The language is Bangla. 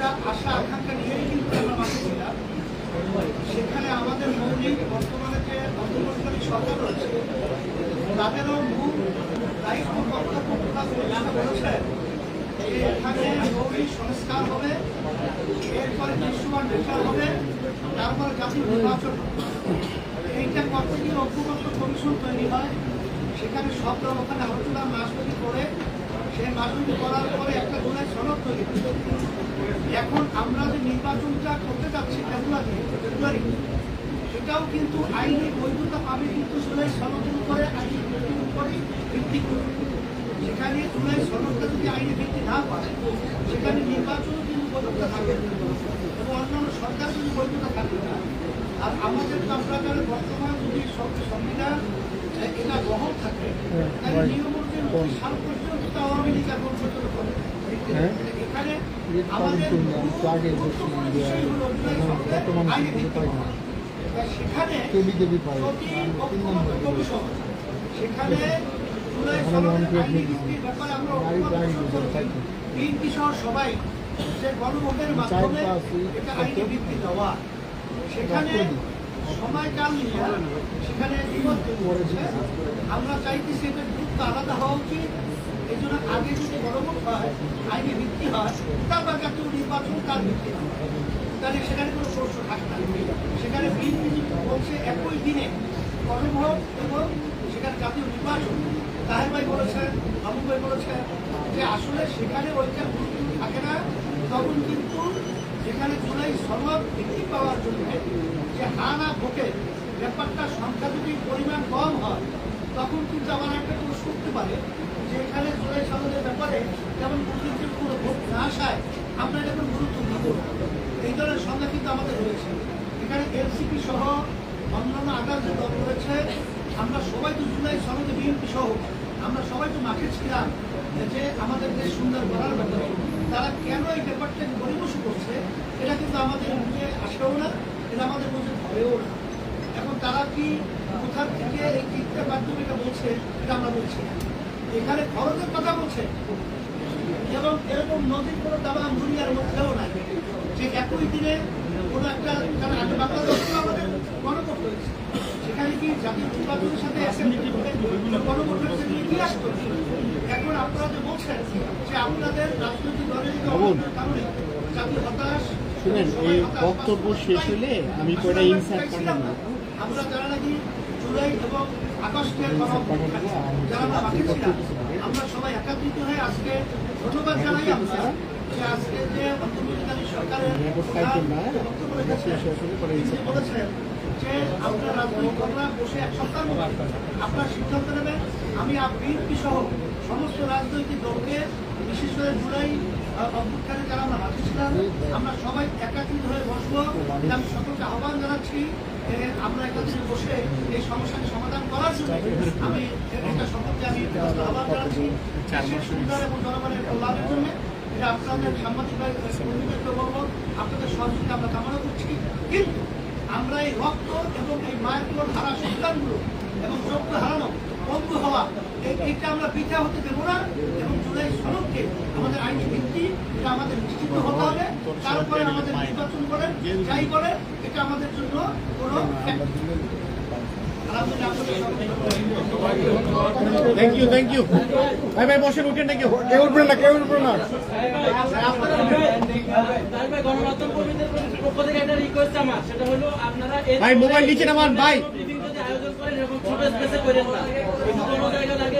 একটা আশা, আকাঙ্ক্ষা নিয়েই কিন্তু আমরা ছিলাম সেখানে আমাদের মৌলিক বর্তমানে যে অন্তর্বর্তীকালী সরকার রয়েছে, তাদেরও মূল দায়িত্ব কর্তব্য প্রকাশ করেছেন এখানে মৌলিক সংস্কার হবে, এরপরে দৃশ্যমান বিচার হবে, তারপরে জাতীয় নির্বাচন। এইটা করতে গিয়ে ঐক্যবদ্ধ কমিশন তৈরি হয়, সেখানে সব ওখানে আলোচনা মাসপতি করে সেই মাসপতি করার পরে একটা জুলাই সনদ তৈরি এখন আমরা যে নির্বাচনটা করতে যাচ্ছি ফেব্রুয়ারি ফেব্রুয়ারি সেটাও কিন্তু আইনি বৈধতা পাবে কিন্তু জুলাই সনদের উপরে আইনি ভিত্তির উপরে ভিত্তি করে। সেখানে জুলাই সনদটা যদি আইনি ভিত্তি না পায় সেখানে নির্বাচনও কিন্তু বৈধতা থাকবে। এবং অন্যান্য সরকার যদি বৈধতা থাকবে না। আর আমাদের জানেন বর্তমান যদি সংবিধান এটা গ্রহণ থাকে তাহলে নিয়ম অনুযায়ী সাল পর্যন্ত সেখানে। বিএনপি সহ সবাই যে গণভোটের মাধ্যমে এটা আইনি সত্তর। দেওয়া সেখানে সময়কাল নিয়ে সেখানে আমরা চাইতেছি এটা গুরুত্ব আলাদা হওয়া উচিত এই জন্য আগে যদি গণভোট হয়, আইনি ভিত্তি হয়, তারপর জাতীয় নির্বাচন তার ভিত্তি হয় তাহলে সেখানে কোনো প্রশ্ন থাকে না। সেখানে বিএনপি বলছে একই দিনে গণভোট এবং সেখানে জাতীয় নির্বাচন। তাহের ভাই বলেছেন বাবু ভাই বলেছেন যে আসলে সেখানে ওইটার গুরুত্ব থাকে না। তখন কিন্তু যেখানে জুলাই সনদ ভিত্তি পাওয়ার জন্য যে হা না ভোটের ব্যাপারটা সংখ্যা যদি পরিমাণ কম হয়, তখন কিন্তু আমার একটা প্রশ্ন করতে পারে যে এখানে জুলাই সনদের ব্যাপারে যেমন বুদ্ধিজীবী কোনো ভোট না আসায় আমরা এখন গুরুত্ব দিব। এই ধরনের সংখ্যা কিন্তু আমাদের রয়েছে। এখানে এলসিপি সহ অন্যান্য আদার যে দল রয়েছে। আমরা সবাই তো জুলাই সনদে বিএনপি সহ, আমরা সবাই তো মাঠে ছিলাম যে আমাদের দেশ সুন্দর করার ব্যাপারে। তারা কেন এই ব্যাপারটাকে পরিবেশ করছে, এটা কিন্তু আমাদের বুঝে আসেও না, এটা আমাদের বুঝে ধরেও না। এখন তারা কি কোথা থেকে এই চিত্রের মাধ্যমে এটা বলছে, এটা আমরা বলছি না। এখানে খরচের কথা বলছে। এবং এরকম নদীর কোনো দাবা দুনিয়ার মধ্যেও নাই। যে একই দিনে কোনো একটা কারণ আগে বাংলাদেশ আমাদের গণভোট হয়েছে। সেখানে কি জাতীয় নির্বাচনের সাথে গণভোট হয়েছে নিয়ে কি আসতো এখন আপনারা যে বলছেন যে আপনাদের রাজনৈতিক দলের কারণে জাতীয় হতাশ শুনেন, এই বক্তব্য শেষ হলে আমি কয়টা পাঠাবো। না। আমরা যারা নাকি জুলাই এবং আগস্টের যারা আমরা বাকি ছিলাম আমরা সবাই একত্রিত হয়ে আজকে ধন্যবাদ জানাই আমরা যে আজকে যে অন্তর্বর্তীকালীন সরকারের বলেছেন যে আপনার রাজনৈতিক দলরা বসে এক সপ্তাহ আপনার সিদ্ধান্ত নেবেন আমি বিএনপি সমস্ত রাজনৈতিক দলকে, বিশেষ করে জুলাই অভ্যুত্থানে যারা আমরা সবাই একাত্রিত হয়ে বসবো। আমি সকলকে আহ্বান জানাচ্ছি আমরা একত্রিত বসে এই সমস্যাকে সমাধান করার জন্য আমি এটা সকলকে আমি আহ্বান জানাচ্ছি। সুন্দর এবং জনগণের কল্যাণের জন্য এটা আপনাদের সাংবাদিক কর্মীদেরকে বলব। আপনাদের সহযোগিতা আমরা কামনা করছি। কিন্তু আমরা এই রক্ত এবং এই মায়ের হারা সন্তানগুলো এবং চোখকে হারানো বন্ধু হওয়া এই এইটা আমরা পিঠা হতে দেবো না। এবং জুলাই সনদকে আমাদের আইনি ভিত্তি এটা আমাদের নিশ্চিত হতে হবে। তারপরে আমাদের নির্বাচন করেন যাই করেন এটা আমাদের জন্য কোনো আলহামদুলিল্লাহ আপনাদের সকলকে থ্যাংক ইউ থ্যাংক ইউ ভাই ভাই বসেন উঠেন নাকি? কেউ উঠবে না কেউ উঠবে না? তারপরে গণমাধ্যম কর্মীদের পক্ষ থেকে একটা রিকোয়েস্ট আমার সেটা হলো আপনারা এই- ভাই, মোবাইল নিচে নামান, ভাই। আয়োজন করেন এরকম ছোট স্পেসে করেন না।